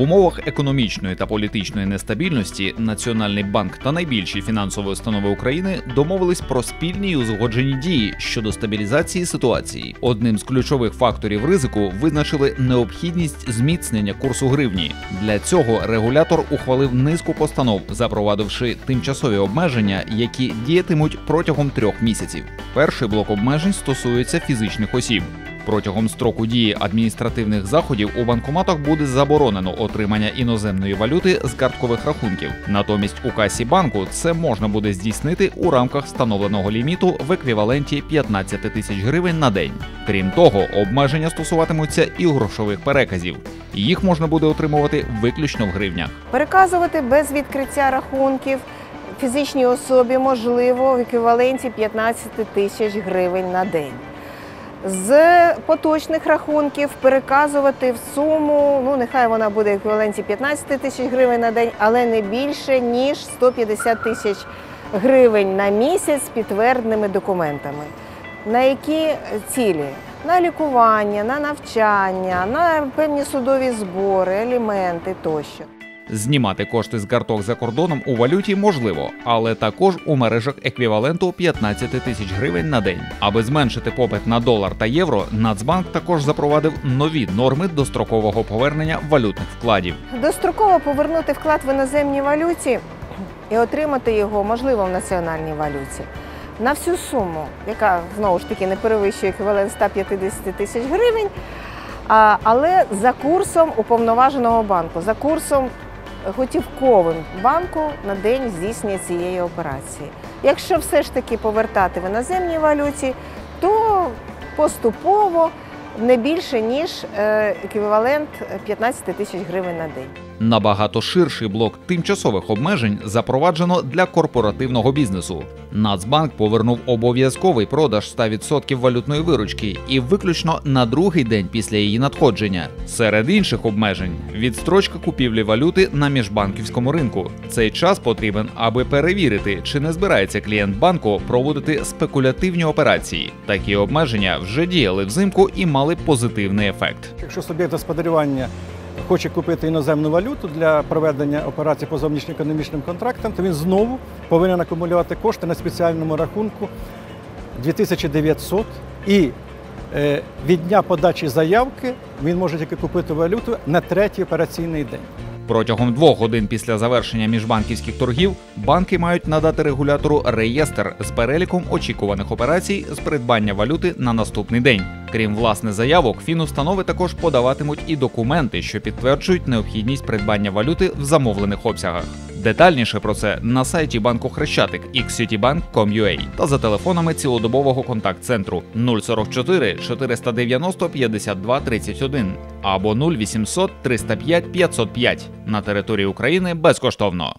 умовах економічної та політичної нестабільності Національний банк та найбільші фінансові установи України домовились про спільні й узгоджені дії щодо стабілізації ситуації. Одним з ключових факторів ризику визначили необхідність зміцнення курсу гривні. Для цього регулятор ухвалив низку постанов, запровадивши тимчасові обмеження, які діятимуть протягом трьох місяців. Перший блок обмежень стосується фізичних осіб. Протягом строку дії адміністративних заходів у банкоматах буде заборонено отримання іноземної валюти з карткових рахунків. Натомість у касі банку це можна буде здійснити у рамках встановленого ліміту в еквіваленті 15 тисяч гривень на день. Крім того, обмеження стосуватимуться і грошових переказів. Їх можна буде отримувати виключно в гривнях. Переказувати без відкриття рахунків фізичній особі можливо в еквіваленті 15 тисяч гривень на день. З поточних рахунків переказувати в суму, ну нехай вона буде еквіваленті 15 тисяч гривень на день, але не більше ніж 150 тисяч гривень на місяць з підтвердженими документами. На які цілі? На лікування, на навчання, на певні судові збори, аліменти тощо. Знімати кошти з карток за кордоном у валюті можливо, але також у мережах еквіваленту 15 тисяч гривень на день. Аби зменшити попит на долар та євро, Нацбанк також запровадив нові норми дострокового повернення валютних вкладів. Достроково повернути вклад в іноземній валюті і отримати його можливо в національній валюті. На всю суму, яка знову ж таки не перевищує еквівалент 150 тисяч гривень, але за курсом уповноваженого банку, за курсом готівковим банку на день здійснення цієї операції. Якщо все ж таки повертати в іноземній валюті, то поступово не більше ніж е, еквівалент 15 тисяч гривень на день. Набагато ширший блок тимчасових обмежень запроваджено для корпоративного бізнесу. Нацбанк повернув обов'язковий продаж 100% валютної виручки і виключно на другий день після її надходження. Серед інших обмежень відстрочка купівлі валюти на міжбанківському ринку. Цей час потрібен, аби перевірити, чи не збирається клієнт банку проводити спекулятивні операції. Такі обмеження вже діяли взимку і мали позитивний ефект. Якщо суб'єкт господарювання хоче купити іноземну валюту для проведення операцій по зовнішньоекономічним контрактам, то він знову повинен акумулювати кошти на спеціальному рахунку 2900 і е, від дня подачі заявки він може тільки купити валюту на третій операційний день. Протягом двох годин після завершення міжбанківських торгів банки мають надати регулятору реєстр з переліком очікуваних операцій з придбання валюти на наступний день. Крім власне заявок, фінустанови також подаватимуть і документи, що підтверджують необхідність придбання валюти в замовлених обсягах. Детальніше про це на сайті банку Хрещатик xcitybank.com.ua та за телефонами цілодобового контакт-центру 044 490 52 31 або 0800 305 505 на території України безкоштовно.